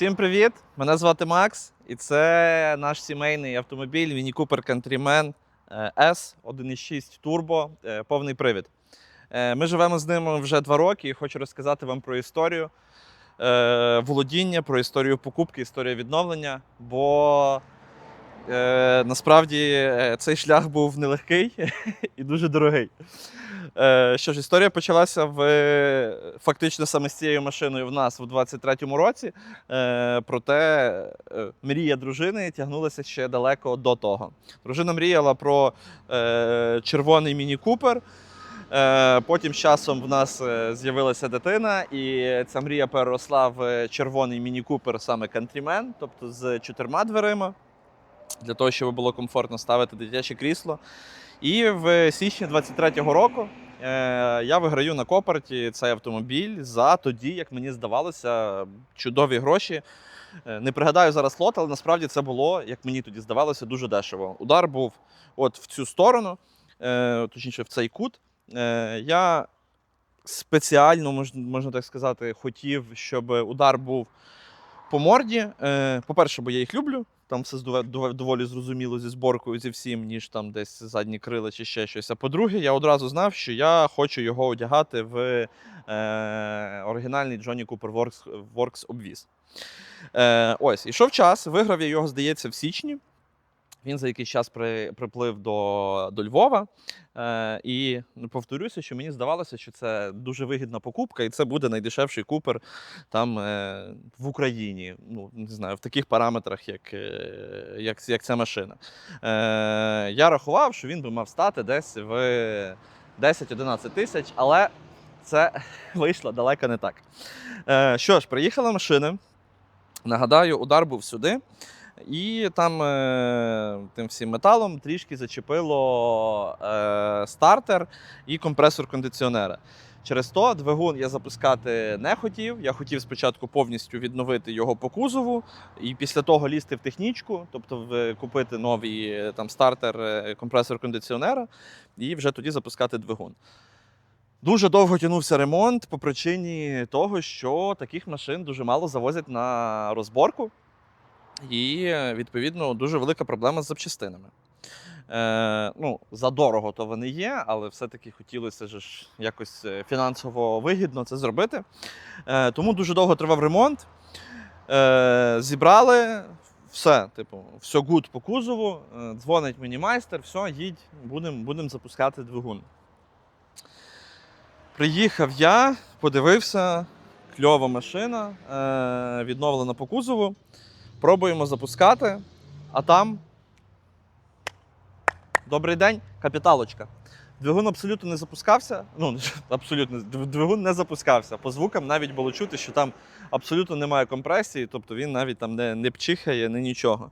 Всім привіт! Мене звати Макс, і це наш сімейний автомобіль Міні Cooper Countryman е, S 1.6 Turbo, е, повний привід. Е, Ми живемо з ним вже два роки і хочу розказати вам про історію володіння, про історію покупки, історію відновлення. Бо насправді цей шлях був нелегкий і дуже дорогий. Е, Що ж, історія почалася в фактично саме з цією машиною в нас в 23-му році. Е, Проте е, мрія дружини тягнулася ще далеко до того. Дружина мріяла про червоний міні Купер. Е, Потім з часом в нас з'явилася дитина, і ця мрія переросла в червоний міні Купер, саме Countryman, тобто з чотирма дверима, для того, щоб було комфортно ставити дитяче крісло. І в січні 23-го року я виграю на Копарті цей автомобіль за тоді, як мені здавалося, чудові гроші. Е, Не пригадаю зараз лот, але насправді це було, як мені тоді здавалося, дуже дешево. Удар був от в цю сторону, е, точніше, в цей кут. Е, Я спеціально, можна так сказати, хотів, щоб удар був по морді. Е, По-перше, бо я їх люблю. Там все доволі зрозуміло зі зборкою, зі всім, ніж там десь задні крила чи ще щось. А по-друге, я одразу знав, що я хочу його одягати в е, оригінальний Johnny Cooper Works обвіз. Е, ось, ішов час, виграв я його, здається, в січні. Він за якийсь час при, приплив до, до Львова. Е, і повторюся, що мені здавалося, що це дуже вигідна покупка, і це буде найдешевший купер там е, в Україні. Ну, не знаю, в таких параметрах, як, е, як, як ця машина. Е, я рахував, що він би мав стати десь в 10-11 тисяч, але це вийшло далеко не так. Е, що ж, приїхала машина. Нагадаю, удар був сюди. І там е, тим всім металом трішки зачепило е, стартер і компресор кондиціонера. Через то двигун я запускати не хотів. Я хотів спочатку повністю відновити його по кузову, і після того лізти в технічку, тобто купити новий е, там стартер, компресор кондиціонера, і вже тоді запускати двигун. Дуже довго тягнувся ремонт по причині того, що таких машин дуже мало завозять на розборку. І, е, відповідно, дуже велика проблема з запчастинами. Е, ну, задорого то вони є, але все-таки хотілося ж якось е, фінансово вигідно це зробити. Е, тому дуже довго тривав ремонт. Е, зібрали все, типу, все гуд по кузову. Е, дзвонить мені майстер, все, їдь, будемо будем запускати двигун. Приїхав я, подивився, кльова машина, е, відновлена по кузову. Пробуємо запускати, а там. Добрий день, капіталочка. Двигун абсолютно не запускався. Ну, абсолютно, двигун не запускався. По звукам навіть було чути, що там абсолютно немає компресії, тобто він навіть там не, не пчихає, не нічого.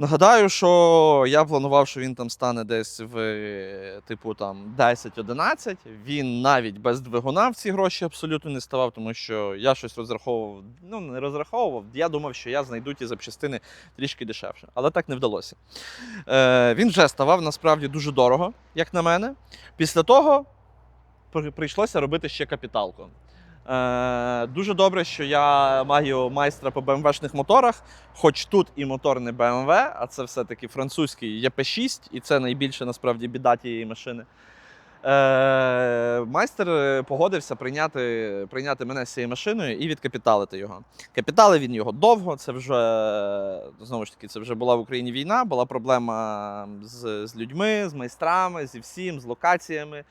Нагадаю, що я планував, що він там стане десь в типу там 10-11. Він навіть без двигуна в ці гроші абсолютно не ставав, тому що я щось розраховував. Ну, не розраховував. Я думав, що я знайду ті запчастини трішки дешевше. Але так не вдалося. Е, він вже ставав насправді дуже дорого, як на мене. Після того прийшлося робити ще капіталку. Е, дуже добре, що я маю майстра по БМВшних моторах, хоч тут і мотор не BMW, а це все-таки французький ЄП6, і це найбільше насправді біда тієї машини. Е, майстер погодився прийняти, прийняти мене з цією машиною і відкапіталити його. Капітали він його довго. Це вже знову ж таки, це вже була в Україні війна, була проблема з, з людьми, з майстрами, зі всім, з локаціями.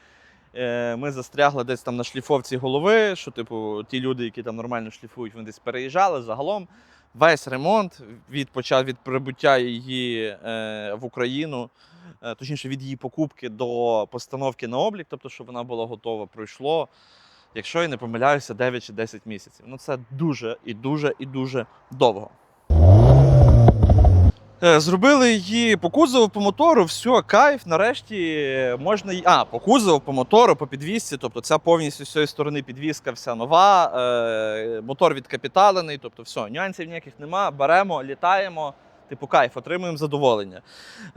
Е, Ми застрягли десь там на шліфовці голови, що, типу, ті люди, які там нормально шліфують, вони десь переїжджали. Загалом весь ремонт від почав від прибуття її е, в Україну, е, точніше від її покупки до постановки на облік, тобто, щоб вона була готова, пройшло. Якщо я не помиляюся, 9 чи 10 місяців. Ну це дуже і дуже і дуже довго. Е, Зробили її по кузову, по мотору, все, кайф. Нарешті можна ї- А, по кузову, по мотору, по підвісці. Тобто ця повністю з цієї сторони підвіска вся нова, е, мотор відкапіталений, тобто все, нюансів ніяких нема. Беремо, літаємо. Типу, кайф, отримуємо задоволення.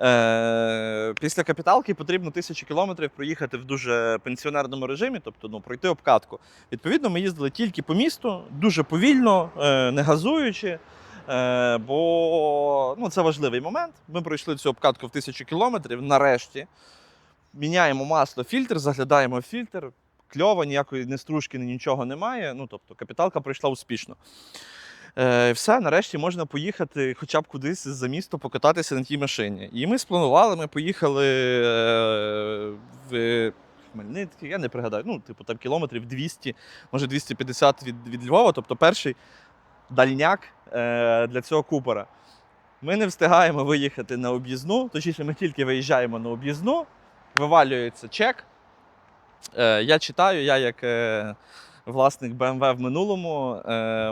Е, після капіталки потрібно тисячу кілометрів проїхати в дуже пенсіонерному режимі, тобто ну, пройти обкатку. Відповідно, ми їздили тільки по місту, дуже повільно, е, не газуючи. Е, бо ну, це важливий момент. Ми пройшли цю обкатку в тисячу кілометрів. Нарешті міняємо масло, фільтр, заглядаємо в фільтр. Кльово, ніякої ні стружки, ні нічого немає. Ну, тобто, капіталка пройшла успішно. Е, все, нарешті можна поїхати хоча б кудись за місто покататися на тій машині. І ми спланували, ми поїхали е, в Хмельницький, я не пригадаю, ну, типу, там кілометрів 200, може 250 від, від Львова, тобто перший дальняк е, для цього купера. Ми не встигаємо виїхати на об'їзну, точніше, ми тільки виїжджаємо на об'їзну, вивалюється чек. Е, я читаю, я як е, власник BMW в минулому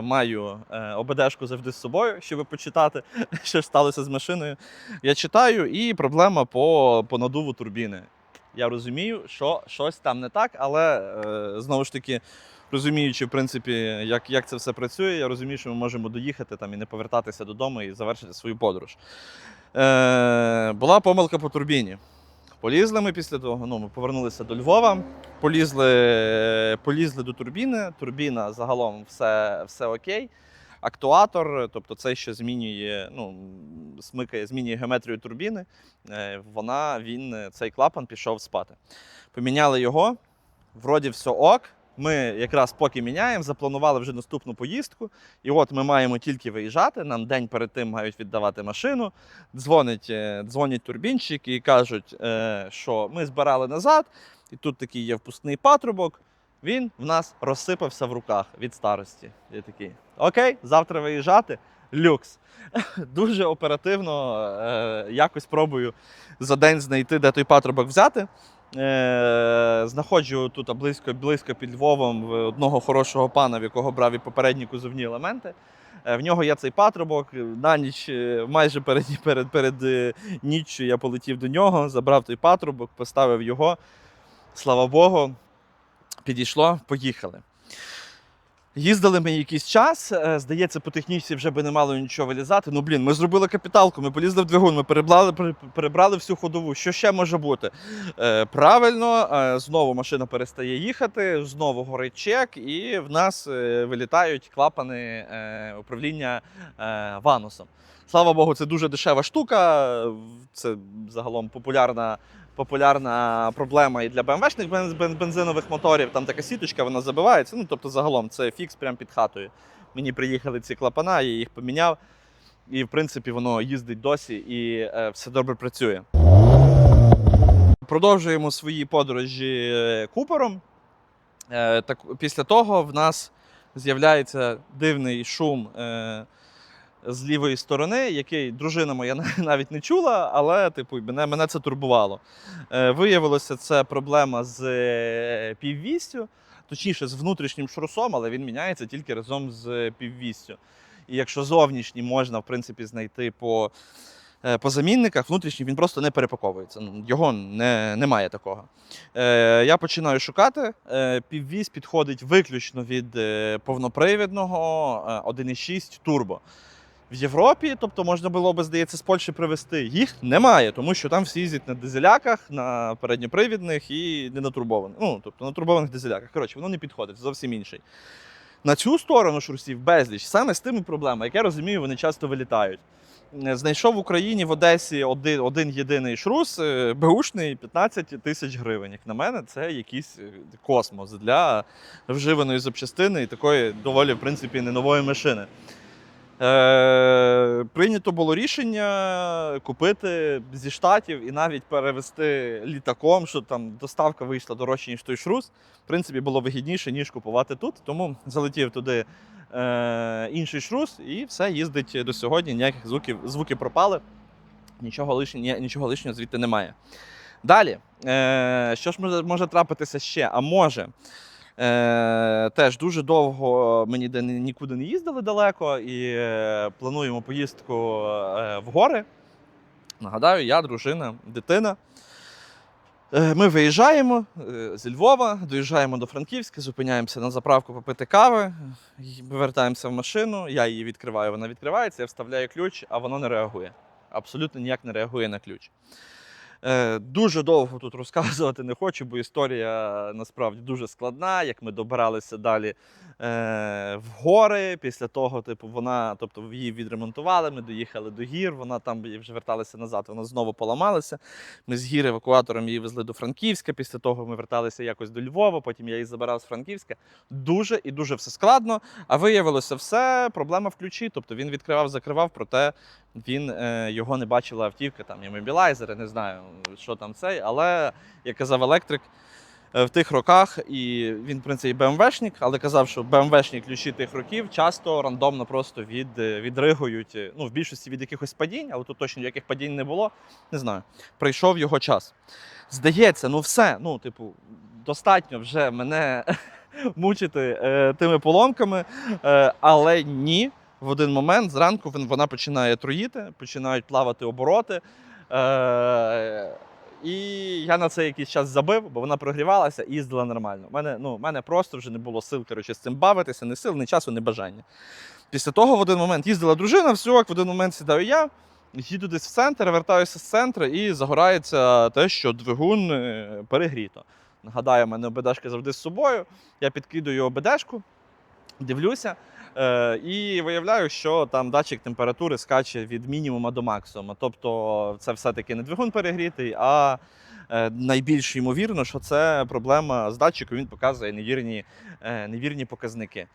маю ОБДшку завжди з собою, щоб почитати, що сталося з машиною. Я читаю, і проблема по, по надуву турбіни. Я розумію, що щось там не так, але знову ж таки, розуміючи, в принципі, як, як це все працює, я розумію, що ми можемо доїхати там і не повертатися додому і завершити свою подорож. Е, була помилка по турбіні. Полізли ми після того, ну, ми повернулися до Львова, полізли, полізли до турбіни. Турбіна загалом все, все окей. Актуатор, тобто це, що змінює, ну, смикає, змінює геометрію турбіни, е, вона, він, цей клапан пішов спати. Поміняли його, вроді все ок. Ми якраз поки міняємо, запланували вже наступну поїздку. І от ми маємо тільки виїжджати. Нам день перед тим мають віддавати машину. Дзвонить, е, дзвонять турбінчики і кажуть, е, що ми збирали назад, і тут такий є впускний патрубок. Він в нас розсипався в руках від старості. Я такий, окей, завтра виїжджати. Люкс. Дуже оперативно е, якось пробую за день знайти, де той патрубок взяти. Е, знаходжу тут близько, близько під Львовом одного хорошого пана, в якого брав і попередні кузовні елементи. Е, в нього є цей патрубок. На ніч, е, майже перед, перед, перед ніччю я полетів до нього, забрав той патрубок, поставив його. Слава Богу, підійшло, поїхали. Їздили ми якийсь час, е, здається, по технічці вже би не мало нічого вилізати. Ну, блін, ми зробили капіталку, ми полізли в двигун, ми перебрали, пере- перебрали всю ходову. Що ще може бути? Е, правильно, е, знову машина перестає їхати, знову горить чек, і в нас вилітають клапани управління ванусом. Слава Богу, це дуже дешева штука. Це загалом популярна популярна проблема і для БМВшних бен- бен- бензинових моторів. Там така сіточка, вона забивається. Ну, тобто, загалом це фікс прямо під хатою. Мені приїхали ці клапана, я їх поміняв. І, в принципі, воно їздить досі і е, все добре працює. Продовжуємо свої подорожі е, купером. Е, так, після того в нас з'являється дивний шум е, з лівої сторони, який дружина моя навіть не чула, але типу, мене, мене це турбувало. Е, виявилося, це проблема з е, піввістю, точніше, з внутрішнім шрусом, але він міняється тільки разом з піввістю. І якщо зовнішній можна, в принципі, знайти по, е, по замінниках, внутрішній він просто не перепаковується. Ну, Його не, немає такого. Е, я починаю шукати. Е, піввіз підходить виключно від е, повнопривідного е, 1.6 турбо. В Європі, тобто можна було би, здається, з Польщі привезти. Їх немає, тому що там всі їздять на дизеляках, на передньопривідних і не на турбованих. Ну, тобто на турбованих дизеляках. Коротше, воно не підходить, зовсім інший. На цю сторону шурсів безліч. Саме з тими проблема, як я розумію, вони часто вилітають. Е, Знайшов в Україні в Одесі один, один єдиний шрус, е, беушний 15 тисяч гривень. Як на мене, це якийсь е, космос для вживаної запчастини і такої доволі, в принципі, не нової машини. Е, прийнято було рішення купити зі штатів і навіть перевезти літаком, що там доставка вийшла дорожче, ніж той шрус. В принципі, було вигідніше, ніж купувати тут. Тому залетів туди е, інший шрус, і все їздить до сьогодні. Ніяких звуків, звуки пропали, нічого лишнього, нічого лишнього звідти немає. Далі, е, що ж може, може трапитися ще? А може. Е, теж дуже довго ми ніде нікуди не їздили далеко і е, плануємо поїздку е, в гори. Нагадаю, я, дружина, дитина. Е, Ми виїжджаємо е, зі Львова, доїжджаємо до Франківська, зупиняємося на заправку попити кави, повертаємося в машину, я її відкриваю, вона відкривається, я вставляю ключ, а воно не реагує. Абсолютно ніяк не реагує на ключ. Е, Дуже довго тут розказувати не хочу, бо історія насправді дуже складна. Як ми добиралися далі е, в гори. Після того, типу, вона, тобто її відремонтували, ми доїхали до гір, вона там вже верталися назад, вона знову поламалася. Ми з гір евакуатором її везли до Франківська. Після того ми верталися якось до Львова, потім я її забирав з Франківська. Дуже і дуже все складно. А виявилося все, проблема в ключі. Тобто він відкривав, закривав, проте він е, його не бачила автівка, там є мобілайзери, не знаю, що там цей. Але як казав електрик, е, в тих роках, і він, в принципі, БМВшник, але казав, що БМВшні ключі тих років часто рандомно просто від, е, відригують. е, Ну, в більшості від якихось падінь, але тут точно ніяких падінь не було. Не знаю. Прийшов його час. Здається, ну все, ну, типу, достатньо вже мене мучити е, тими поломками, е, але ні. В один момент зранку вона починає труїти, починають плавати обороти. Е, і я на це якийсь час забив, бо вона прогрівалася і їздила нормально. У мене, ну, мене просто вже не було сил коротше, з цим бавитися, ні сил, ні часу, ні бажання. Після того в один момент їздила дружина, все, в один момент сідаю я, їду десь в центр, вертаюся з центру і загорається те, що двигун е, перегріто. Нагадаю, в мене ОБДшка завжди з собою. Я підкидую ОБДшку, дивлюся. Е, і виявляю, що там датчик температури скаче від мінімума до максимуму. Тобто це все-таки не двигун перегрітий, а е, найбільш ймовірно, що це проблема з датчиком, він показує невірні, е, невірні показники.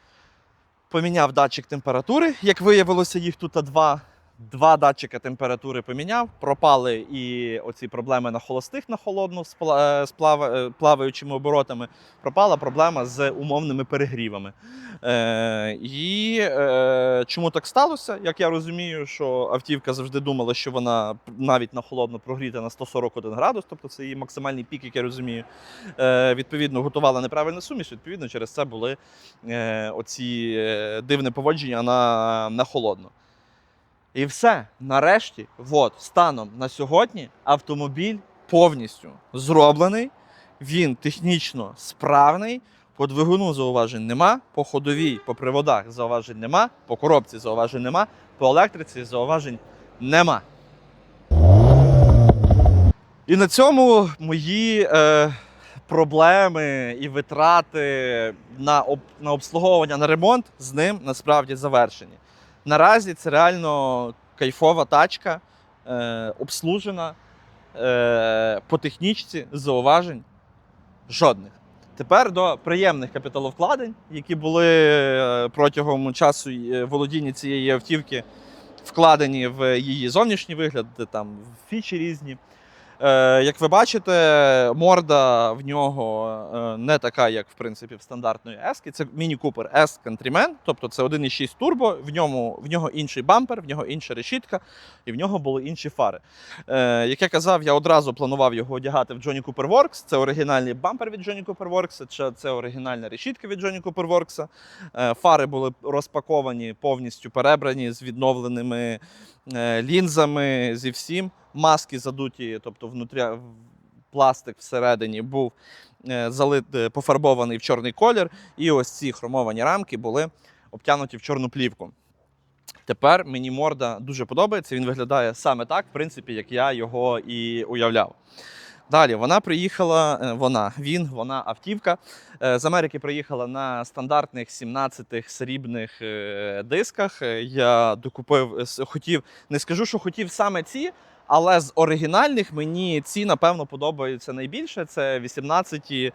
Поміняв датчик температури, як виявилося, їх тут два. Два датчика температури поміняв, пропали і оці проблеми на холостих на холодну з е, е, плаваючими оборотами. Пропала проблема з умовними перегрівами. Е, і е, чому так сталося? Як я розумію, що автівка завжди думала, що вона навіть на холодно прогріта на 141 градус, тобто це її максимальний пік, як я розумію. Е, відповідно, готувала неправильну суміш, відповідно, через це були е, оці е, дивне поводження на, на холодно. І все. Нарешті, от, станом на сьогодні, автомобіль повністю зроблений, він технічно справний. По двигуну зауважень нема, по ходовій, по приводах зауважень нема, по коробці зауважень нема, по електриці зауважень нема. І на цьому мої е, проблеми і витрати на, об, на обслуговування на ремонт з ним насправді завершені. Наразі це реально кайфова тачка, е, обслужена е, по технічці зауважень жодних. Тепер до приємних капіталовкладень, які були е, протягом часу е, володіння цієї автівки, вкладені в її зовнішній вигляд, там фічі різні. Е, як ви бачите, морда в нього е, не така, як в принципі в стандартної S. Це Mini Cooper S Countryman, тобто це 1.6 турбо, в ньому в нього інший бампер, в нього інша решітка, і в нього були інші фари. Е, як я казав, я одразу планував його одягати в Johnny Cooper Works. Це оригінальний бампер від Johnny Cooper Works, це, це оригінальна решітка від Johnny Cooper Works. Фари були розпаковані, повністю перебрані з відновленими лінзами, зі всім. Маски задуті, тобто внутря, пластик всередині був е, залит, е, пофарбований в чорний колір, і ось ці хромовані рамки були обтянуті в чорну плівку. Тепер мені морда дуже подобається. Він виглядає саме так, в принципі, як я його і уявляв. Далі вона приїхала, е, вона, він, вона автівка. е, З Америки приїхала на стандартних 17-х срібних е, дисках. Я докупив, хотів, не скажу, що хотів саме ці, але з оригінальних мені ці, напевно, подобаються найбільше. Це 18 е,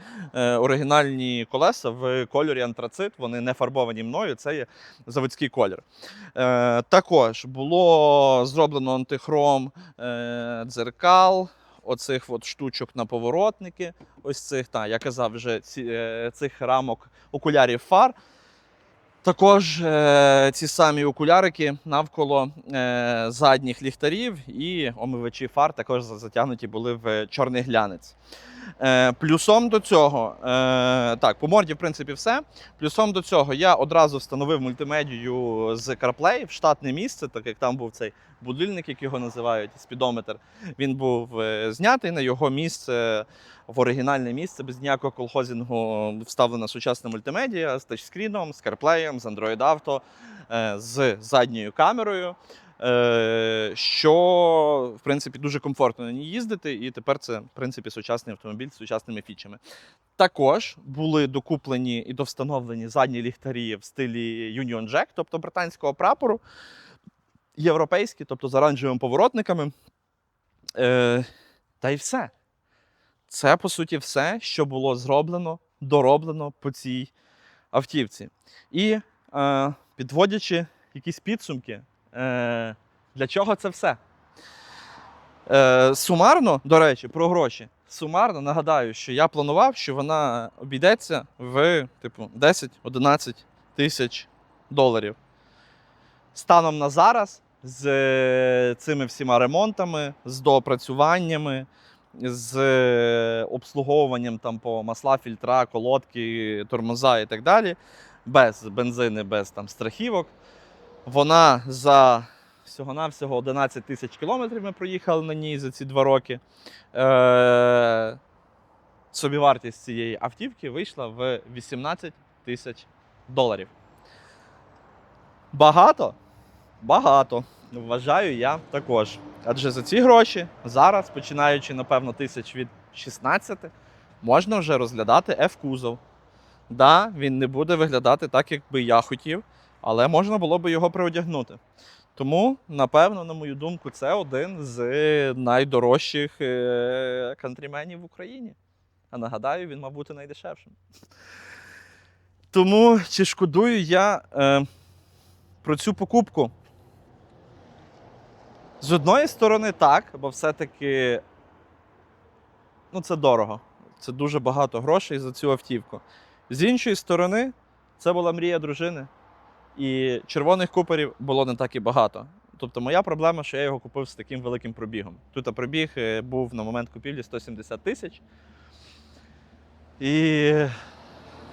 оригінальні колеса в кольорі антрацит. Вони не фарбовані мною, це є заводський колір. Також було зроблено антихром дзеркал, оцих от штучок на поворотники. Ось цих, та, я казав вже ці, е, цих рамок окулярів фар. Також е, ці самі окулярики навколо е, задніх ліхтарів і омивачі фар також затягнуті були в чорний глянець. Е, плюсом до цього, е, так, по морді, в принципі, все. Плюсом до цього я одразу встановив мультимедію з CarPlay в штатне місце, так як там був цей будильник, як його називають, спідометр. Він був е, знятий на його місце, в оригінальне місце, без ніякого колхозінгу вставлена сучасна мультимедіа з тачскріном, з CarPlay, з Android Auto, з задньою камерою. Е, що в принципі дуже комфортно на ній їздити, і тепер це в принципі сучасний автомобіль з сучасними фічами. Також були докуплені і довстановлені задні ліхтарі в стилі Union Jack, тобто британського прапору, європейські, тобто з оранжевими поворотниками. Е, та й все. Це, по суті, все, що було зроблено, дороблено по цій автівці. І е, підводячи якісь підсумки, е, для чого це все? Е, сумарно, до речі, про гроші. Сумарно нагадаю, що я планував, що вона обійдеться в типу 10-11 тисяч доларів. Станом на зараз, з е, цими всіма ремонтами, з доопрацюваннями, з е, обслуговуванням там по масла, фільтра, колодки, тормоза і так далі, без бензини, без там страхівок. Вона за всього-навсього 11 тисяч кілометрів ми проїхали на ній за ці два роки. Е- собівартість цієї автівки вийшла в 18 тисяч доларів. Багато? Багато. Вважаю я також. Адже за ці гроші зараз, починаючи, напевно, тисяч від 16, можна вже розглядати F-кузов. Да, він не буде виглядати так, як би я хотів, але можна було би його приодягнути. Тому, напевно, на мою думку, це один з найдорожчих е, кантріменів в Україні. А нагадаю, він, мав бути найдешевшим. Тому чи шкодую я е, про цю покупку? З одної сторони, так, бо все-таки ну, це дорого. Це дуже багато грошей за цю автівку. З іншої сторони, це була мрія дружини. І червоних куперів було не так і багато. Тобто, моя проблема, що я його купив з таким великим пробігом. Тут пробіг е, був на момент купівлі 170 тисяч. І,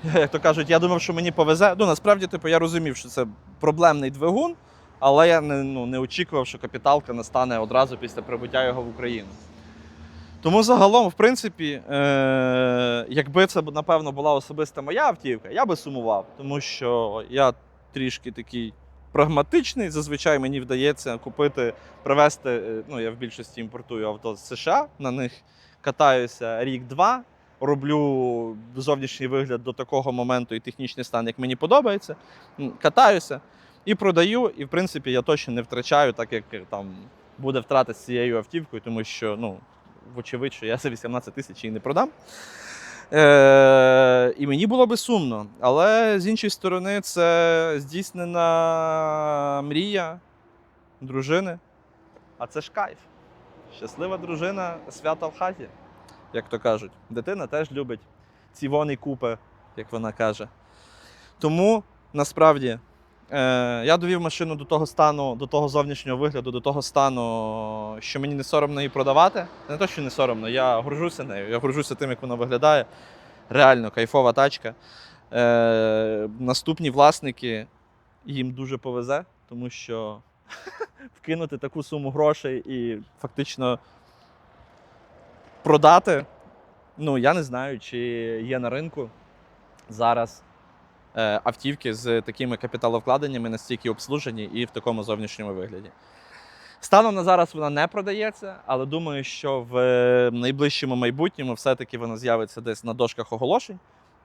як то кажуть, я думав, що мені повезе. Ну, насправді, типу, я розумів, що це проблемний двигун, але я не, ну, не очікував, що капіталка настане одразу після прибуття його в Україну. Тому загалом, в принципі, е- якби це напевно була особиста моя автівка, я би сумував, тому що я трішки такий прагматичний. Зазвичай мені вдається купити, привезти. е, Ну, я в більшості імпортую авто з США, на них катаюся рік-два, роблю зовнішній вигляд до такого моменту і технічний стан, як мені подобається. Катаюся і продаю. І в принципі я точно не втрачаю, так як е, там буде втрата з цією автівкою, тому що, ну, вочевидь, що я за 18 тисяч її не продам. Е, і мені було би сумно. Але з іншої сторони, це здійснена мрія дружини. А це ж кайф. Щаслива дружина, свята в хаті, як то кажуть. Дитина теж любить ці вони купи, як вона каже. Тому насправді я довів машину до того стану, до того зовнішнього вигляду, до того стану, що мені не соромно її продавати. Не то, що не соромно, я горжуся нею, я горжуся тим, як вона виглядає. Реально кайфова тачка. Е, наступні власники їм дуже повезе, тому що вкинути таку суму грошей і фактично продати. Ну, я не знаю, чи є на ринку зараз е, автівки з такими капіталовкладеннями, настільки обслужені і в такому зовнішньому вигляді. Станом на зараз вона не продається, але думаю, що в е, найближчому майбутньому все-таки вона з'явиться десь на дошках оголошень,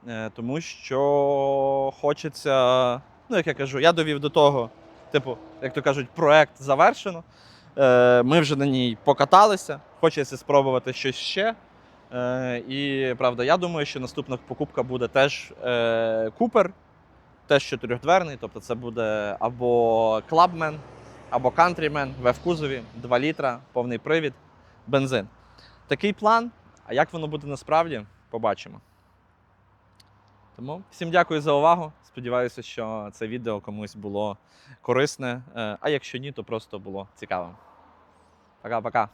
е, тому що хочеться, ну як я кажу, я довів до того, типу, як то кажуть, проект завершено. Е, Ми вже на ній покаталися, хочеться спробувати щось ще. Е, І правда, я думаю, що наступна покупка буде теж Купер, теж чотирьохдверний, тобто це буде або Clubman, або Countryman в кузові 2 літра, повний привід, бензин. Такий план. А як воно буде насправді, побачимо. Тому всім дякую за увагу. Сподіваюся, що це відео комусь було корисне. Е, А якщо ні, то просто було цікавим. Пока-пока.